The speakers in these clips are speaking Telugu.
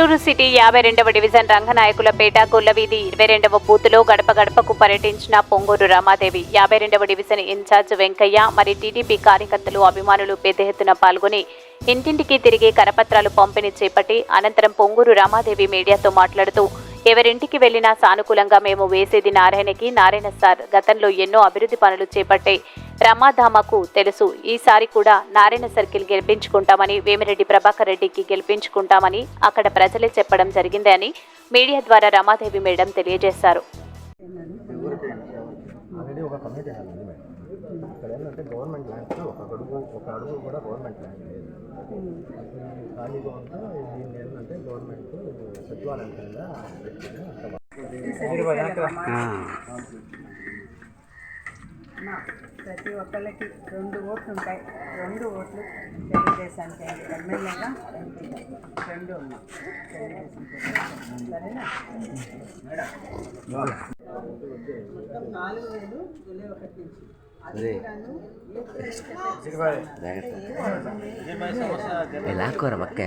నెల్లూరు సిటీ యాభై రెండవ డివిజన్ రంగనాయకులపేట గొల్లవీధి ఇరవై రెండవ బూత్లో గడప గడపకు పర్యటించిన పొంగూరు రామాదేవి. యాభై రెండవ డివిజన్ ఇన్ఛార్జ్ వెంకయ్య మరి టీడీపీ కార్యకర్తలు అభిమానులు పెద్ద ఎత్తున పాల్గొని ఇంటింటికి తిరిగి కరపత్రాలు పంపిణీ చేపట్టి అనంతరం పొంగూరు రామాదేవి మీడియాతో మాట్లాడుతూ ఎవరింటికి వెళ్ళినా సానుకూలంగా మేము వేసేది నారాయణకి నారాయణ సార్ గతంలో ఎన్నో అభివృద్ధి పనులు చేపట్టే రమాధామకు తెలుసు. ఈసారి కూడా నారాయణ సర్కిల్ గెలిపించుకుంటామని వేమిరెడ్డి ప్రభాకర్ రెడ్డికి గెలిపించుకుంటామని అక్కడ ప్రజలే చెప్పడం జరిగిందని మీడియా ద్వారా రమాదేవి మేడం తెలియజేశారు ఆల్రెడీ ఒక కమిటీ హాల్ ఉంది మేడం ఇక్కడ ఏంటంటే గవర్నమెంట్ ల్యాండ్స్ ఒక అడుగు ఒక అడుగు కూడా గవర్నమెంట్ ల్యాండ్ లేదు అది ఖాళీగా ఉంటే దీన్ని ఏంటంటే గవర్నమెంట్ సచివాలయం కింద పెట్టుకుని అక్కడ అమ్మా, ప్రతి ఒక్కళ్ళకి రెండు ఓట్లు ఉంటాయి. రెండు ఓట్లు తెలుగుదేశానికి ఎమ్మెల్యేగా రెండు ఉన్నాయి సరేనా? మొత్తం నాలుగు వేలు జూలై ఒకటి నుంచి అది కూడాను లాక్కోరా మక్క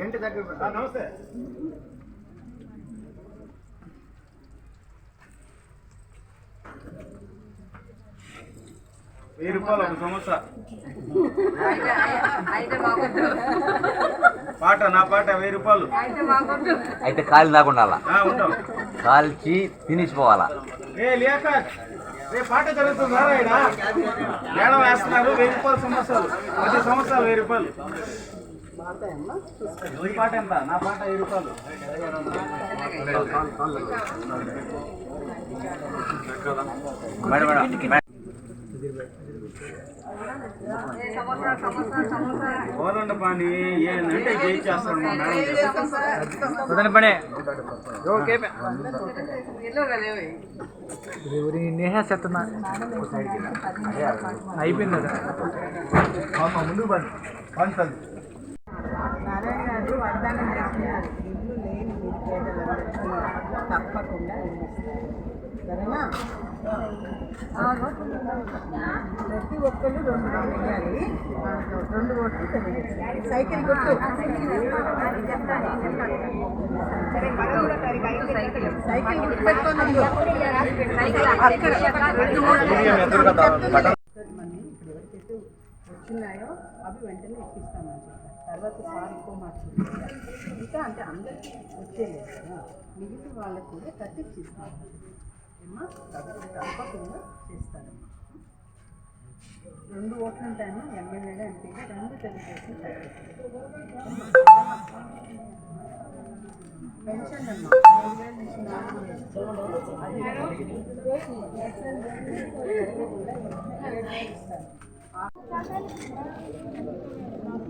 గంట దగ్గర నమస్తే. వెయ్యి రూపాయలు ఒక సంవత్సరం పాట నా పాట వెయ్యి రూపాయలు. అయితే కాలు ఉంటాం. కాల్చి తినిసిపోవాలా? ఏ లేక రే పాట జరుగుతుంది. మేడం వేస్తున్నారు వెయ్యి రూపాయలు సంవత్సరాలు పది సంవత్సరాలు వెయ్యి రూపాయలు. కోదండ పాని ఏంటంటే జయించేస్తాడు మా మేడం పనే. నేహేస్తున్నా అయిపోయింది ముందు బండి పంచండి గారు వాగ్దానం చేస్తున్నారు. ఇల్లు లేని నిరుపేదలందరికీ తప్పకుండా ఇస్తారు సరేనా? ప్రతి ఒక్కరు రెండు రెండు వేయాలి రెండు తెలియజేస్తారు సైకిల్ గుర్తు సైకిల్ గుర్తు పెట్టుకోండి మనీ ఇప్పుడు ఎవరికైతే వచ్చినాయో అవి వెంటనే ఎక్కిస్తామని చెప్పారు. తర్వాత సార్ ఎక్కువ మార్చి ఇంకా అంటే అందరికీ వచ్చేలేదు కదా. మిగతా వాళ్ళకు కూడా కట్టించి ఇస్తాము ఏమ్మా? తప్పకుండా చేస్తారమ్మా రెండు ఓట్లు ఉంటాయమ్మా ఎమ్మెల్యేగా ఎంపీగా రెండు తెలుగుదేశం పెన్షన్ అమ్మా మూడు వేల నుంచి నాలుగు వేలు అది ఇస్తారు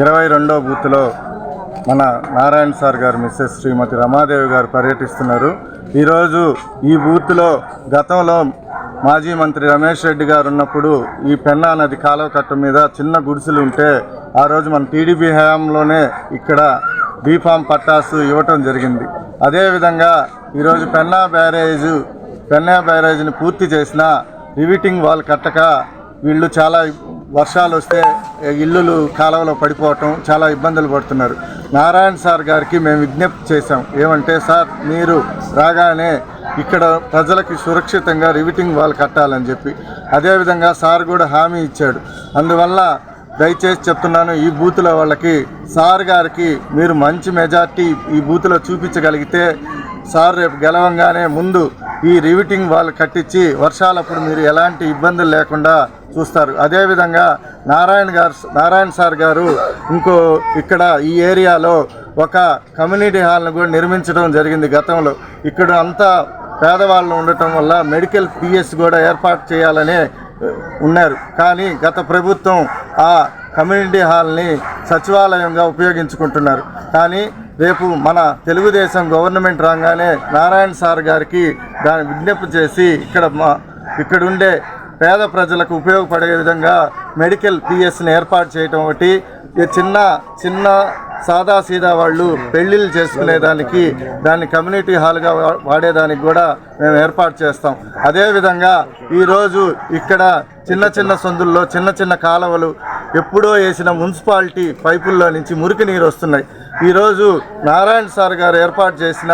ఇరవై రెండో బూత్లో మన నారాయణ సార్ గారు మిస్సెస్ శ్రీమతి రమాదేవి గారు పర్యటిస్తున్నారు. ఈరోజు ఈ బూత్లో గతంలో మాజీ మంత్రి రమేష్ రెడ్డి గారు ఉన్నప్పుడు ఈ పెన్నా నది కాలువ కట్ట మీద చిన్న గుడిసెలు ఉంటే ఆ రోజు మన టీడీపీ హయాంలోనే ఇక్కడ బీఫామ్ పట్టాసు ఇవ్వటం జరిగింది. అదేవిధంగా ఈరోజు పెన్నా బ్యారేజ్ పెన్నా బ్యారేజ్ని పూర్తి చేసిన రివిటింగ్ వాల్ కట్టక వీళ్ళు చాలా వర్షాలు వస్తే ఇల్లులు కాలువలో పడిపోవటం చాలా ఇబ్బందులు పడుతున్నారు. నారాయణ సార్ గారికి మేము విజ్ఞప్తి చేశాం. ఏమంటే సార్ మీరు రాగానే ఇక్కడ ప్రజలకి సురక్షితంగా రివిటింగ్ వాళ్ళు కట్టాలని చెప్పి. అదేవిధంగా సార్ కూడా హామీ ఇచ్చాడు. అందువల్ల దయచేసి చెప్తున్నాను ఈ బూతుల వాళ్ళకి సార్ గారికి మీరు మంచి మెజార్టీ ఈ బూతులో చూపించగలిగితే సార్ రేపు గెలవంగానే ముందు ఈ రివిటింగ్ వాళ్ళు కట్టించి వర్షాలప్పుడు మీరు ఎలాంటి ఇబ్బందులు లేకుండా చూస్తారు. అదేవిధంగా నారాయణ గారు నారాయణ సార్ గారు ఇంకో ఇక్కడ ఈ ఏరియాలో ఒక కమ్యూనిటీ హాల్ను కూడా నిర్మించడం జరిగింది గతంలో. ఇక్కడ అంతా పేదవాళ్ళు ఉండటం వల్ల మెడికల్ పిఎస్ కూడా ఏర్పాటు చేయాలనే ఉన్నారు. కానీ గత ప్రభుత్వం ఆ కమ్యూనిటీ హాల్ని సచివాలయంగా ఉపయోగించుకుంటున్నారు. కానీ రేపు మన తెలుగుదేశం గవర్నమెంట్ రాగానే నారాయణ సార్ గారికి దాన్ని విజ్ఞప్తి చేసి ఇక్కడ మా ఇక్కడుండే పేద ప్రజలకు ఉపయోగపడే విధంగా మెడికల్ పిఎస్ని ఏర్పాటు చేయటం ఒకటి. ఈ చిన్న చిన్న సాదా సీదా వాళ్ళు పెళ్ళిళ్ళు చేసుకునేదానికి దాన్ని కమ్యూనిటీ హాల్గా వా- వాడేదానికి కూడా మేము ఏర్పాటు చేస్తాం. అదేవిధంగా ఈరోజు ఇక్కడ చిన్న చిన్న సందుల్లో చిన్న చిన్న కాలువలు ఎప్పుడో వేసిన మున్సిపాలిటీ పైపుల్లో నుంచి మురికి నీరు వస్తున్నాయి. ఈరోజు నారాయణ సార్ గారు ఏర్పాటు చేసిన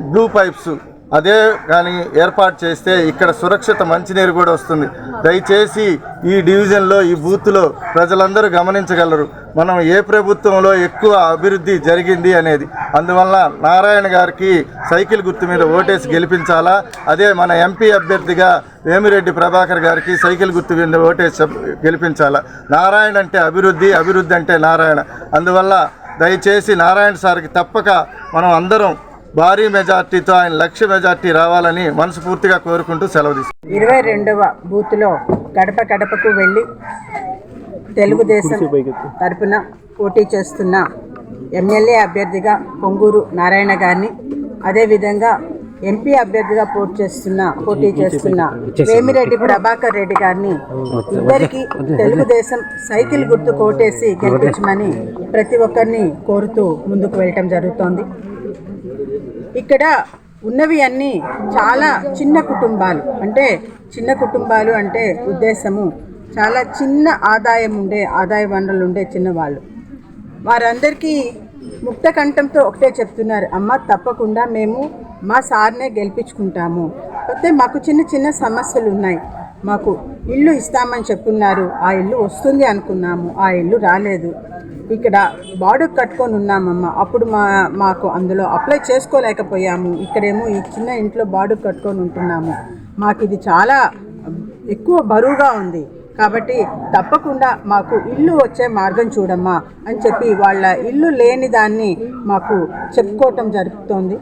బ్లూ పైప్స్ అదే కానీ ఏర్పాటు చేస్తే ఇక్కడ సురక్షిత మంచినీరు కూడా వస్తుంది. దయచేసి ఈ డివిజన్లో ఈ బూత్లో ప్రజలందరూ గమనించగలరు. మనం ఏ ప్రభుత్వంలో ఎక్కువ అభివృద్ధి జరిగింది అనేది. అందువల్ల నారాయణ గారికి సైకిల్ గుర్తు మీద ఓటేసి గెలిపించాలా? అదే మన ఎంపీ అభ్యర్థిగా వేమిరెడ్డి ప్రభాకర్ గారికి సైకిల్ గుర్తు మీద ఓటేసి గెలిపించాలా? నారాయణ అంటే అభివృద్ధి అభివృద్ధి అంటే నారాయణ. అందువల్ల దయచేసి నారాయణ సార్కి తప్పక మనం అందరం భారీ మెజార్టీతో ఆయన లక్ష మెజార్టీ రావాలని మనస్ఫూర్తిగా కోరుకుంటూ సెలవు తీసుకుంటాం ఇరవై రెండవ బూత్లో గడప గడపకు వెళ్ళి తెలుగుదేశం తరపున పోటీ చేస్తున్న ఎమ్మెల్యే అభ్యర్థిగా పొంగూరు నారాయణ గారిని అదేవిధంగా ఎంపీ అభ్యర్థిగా పోటీ చేస్తున్న పోటీ చేస్తున్న వేమిరెడ్డి ప్రభాకర్ రెడ్డి గారిని ఇద్దరికి తెలుగుదేశం సైకిల్ గుర్తు కోటేసి గెలిపించమని ప్రతి ఒక్కరిని కోరుతూ ముందుకు వెళ్ళటం జరుగుతోంది. ఇక్కడ ఉన్నవి అన్నీ చాలా చిన్న కుటుంబాలు. అంటే చిన్న కుటుంబాలు అంటే ఉద్దేశము. చాలా చిన్న ఆదాయం ఉండే ఆదాయ వనరులు ఉండే చిన్నవాళ్ళు. వారందరికీ ముక్త కంఠంతో ఒకటే చెప్తున్నారు అమ్మ తప్పకుండా మేము మా సార్నే గెలిపించుకుంటాము. కాకపోతే మాకు చిన్న చిన్న సమస్యలు ఉన్నాయి. మాకు ఇల్లు ఇస్తామని చెప్పున్నారు ఆ ఇల్లు వస్తుంది అనుకున్నాము. ఆ ఇల్లు రాలేదు. ఇక్కడ బాడు కట్టుకొని ఉన్నామమ్మ. అప్పుడు మా మాకు అందులో అప్లై చేసుకోలేకపోయాము. ఇక్కడేమో ఈ చిన్న ఇంట్లో బాడు కట్టుకొని ఉంటున్నాము. మాకు ఇది చాలా ఎక్కువ బరువుగా ఉంది. కాబట్టి తప్పకుండా మాకు ఇల్లు వచ్చే మార్గం చూడమ్మా అని చెప్పి వాళ్ళ ఇల్లు లేని దాన్ని మాకు చెప్పుకోవటం జరుగుతోంది.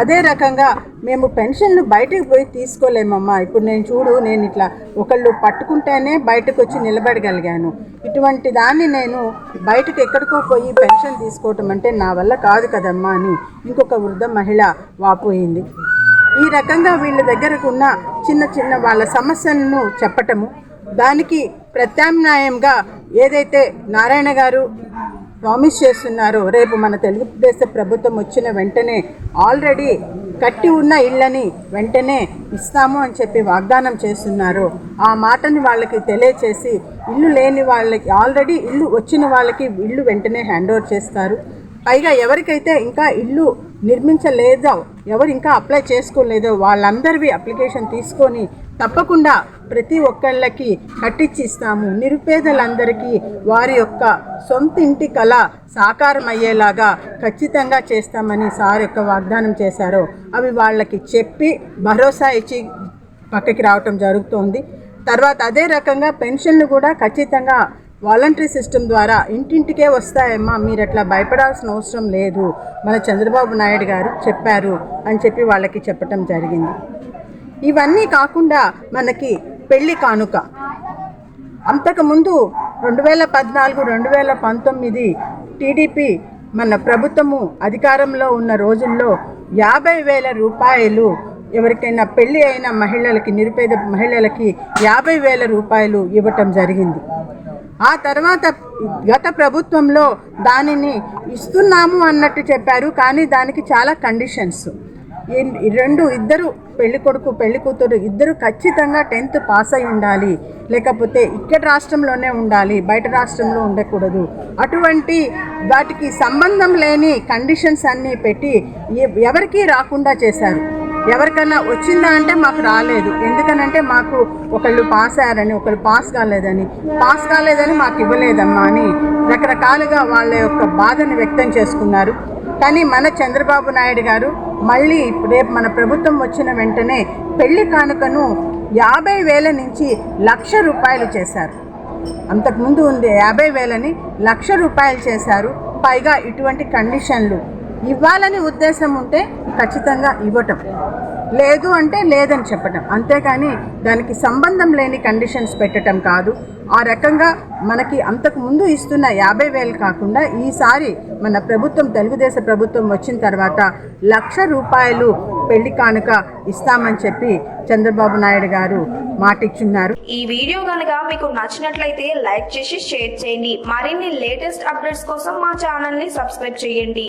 అదే రకంగా మేము పెన్షన్లు బయటకు పోయి తీసుకోలేమమ్మా. ఇప్పుడు నేను చూడు నేను ఇట్లా ఒకళ్ళు పట్టుకుంటేనే బయటకు వచ్చి నిలబడగలిగాను. ఇటువంటి దాన్ని నేను బయటకు ఎక్కడికో పోయి పెన్షన్ తీసుకోవటం అంటే నా వల్ల కాదు కదమ్మా అని ఇంకొక వృద్ధ మహిళ వాపోయింది. ఈ రకంగా వీళ్ళ దగ్గరకు ఉన్న చిన్న చిన్న వాళ్ళ సమస్యలను చెప్పటము దానికి ప్రత్యామ్నాయంగా ఏదైతే నారాయణ గారు ప్రామిస్ చేస్తున్నారు. రేపు మన తెలుగుదేశ ప్రభుత్వం వచ్చిన వెంటనే ఆల్రెడీ కట్టి ఉన్న ఇళ్ళని వెంటనే ఇస్తాము అని చెప్పి వాగ్దానం చేస్తున్నారు. ఆ మాటని వాళ్ళకి తెలియచేసి ఇల్లు లేని వాళ్ళకి ఆల్రెడీ ఇల్లు వచ్చిన వాళ్ళకి ఇల్లు వెంటనే హ్యాండ్ ఓవర్ చేస్తారు. పైగా ఎవరికైతే ఇంకా ఇల్లు నిర్మించలేదో? ఎవరు ఇంకా అప్లై చేసుకోలేదో? వాళ్ళందరివి అప్లికేషన్ తీసుకొని తప్పకుండా ప్రతి ఒక్కళ్ళకి కట్టించిస్తాము నిరుపేదలందరికీ వారి యొక్క సొంత ఇంటి కళ సాకారం అయ్యేలాగా ఖచ్చితంగా చేస్తామని సార్ యొక్క వాగ్దానం చేశారో. అవి వాళ్ళకి చెప్పి భరోసా ఇచ్చి పక్కకి రావటం జరుగుతోంది. తర్వాత అదే రకంగా పెన్షన్లు కూడా ఖచ్చితంగా వాలంటరీ సిస్టమ్ ద్వారా ఇంటింటికే వస్తాయమ్మా మీరు అట్లా భయపడాల్సిన అవసరం లేదు మన చంద్రబాబు నాయుడు గారు చెప్పారు అని చెప్పి వాళ్ళకి చెప్పటం జరిగింది. ఇవన్నీ కాకుండా మనకి పెళ్ళి కానుక. అంతకుముందు రెండు వేల పద్నాలుగు రెండు వేల పంతొమ్మిది టీడీపీ మన ప్రభుత్వము అధికారంలో ఉన్న రోజుల్లో యాభై వేల రూపాయలు ఎవరికైనా పెళ్ళి అయిన మహిళలకి నిరుపేద మహిళలకి యాభై వేల రూపాయలు ఇవ్వటం జరిగింది. ఆ తర్వాత గత ప్రభుత్వంలో దానిని ఇస్తున్నాము అన్నట్టు చెప్పారు కానీ దానికి చాలా కండిషన్స్ ఈ- రెండు ఇద్దరు పెళ్ళి కొడుకు పెళ్ళి కూతురు ఇద్దరు ఖచ్చితంగా టెన్త్ పాస్ అయి ఉండాలి. లేకపోతే ఇక్కడ రాష్ట్రంలోనే ఉండాలి బయట రాష్ట్రంలో ఉండకూడదు. అటువంటి వాటికి సంబంధం లేని కండిషన్స్ అన్నీ పెట్టి ఎ- ఎవరికీ రాకుండా చేశారు. ఎవరికన్నా వచ్చిందా అంటే మాకు రాలేదు. ఎందుకనంటే మాకు ఒకళ్ళు పాస్ అయ్యారని ఒకళ్ళు పాస్ కాలేదని. పాస్ కాలేదని మాకు ఇవ్వలేదమ్మా అని రకరకాలుగా వాళ్ళ యొక్క బాధను వ్యక్తం చేసుకున్నారు. కానీ మన చంద్రబాబు నాయుడు గారు మళ్ళీ రేపు మన ప్రభుత్వం వచ్చిన వెంటనే పెళ్ళి కానుకను యాభై వేల నుంచి లక్ష రూపాయలు చేశారు. అంతకుముందు ఉంది యాభై వేలని లక్ష రూపాయలు చేశారు. పైగా ఇటువంటి కండిషన్లు ఇవ్వాలని ఉద్దేశం ఉంటే ఖచ్చితంగా ఇవ్వటం. లేదు అంటే లేదని చెప్పటం. అంతేకాని దానికి సంబంధం లేని కండిషన్స్ పెట్టడం కాదు. ఆ రకంగా మనకి అంతకు ముందు ఇస్తున్న యాభై వేలు కాకుండా ఈసారి మన ప్రభుత్వం తెలుగుదేశం ప్రభుత్వం వచ్చిన తర్వాత లక్ష రూపాయలు పెళ్ళి కానుక ఇస్తామని చెప్పి చంద్రబాబు నాయుడు గారు మాటిచ్చున్నారు. ఈ వీడియో కనుక మీకు నచ్చినట్లయితే లైక్ చేసి షేర్ చేయండి. మరిన్ని లేటెస్ట్ అప్డేట్స్ కోసం మా ఛానల్ని సబ్స్క్రైబ్ చేయండి.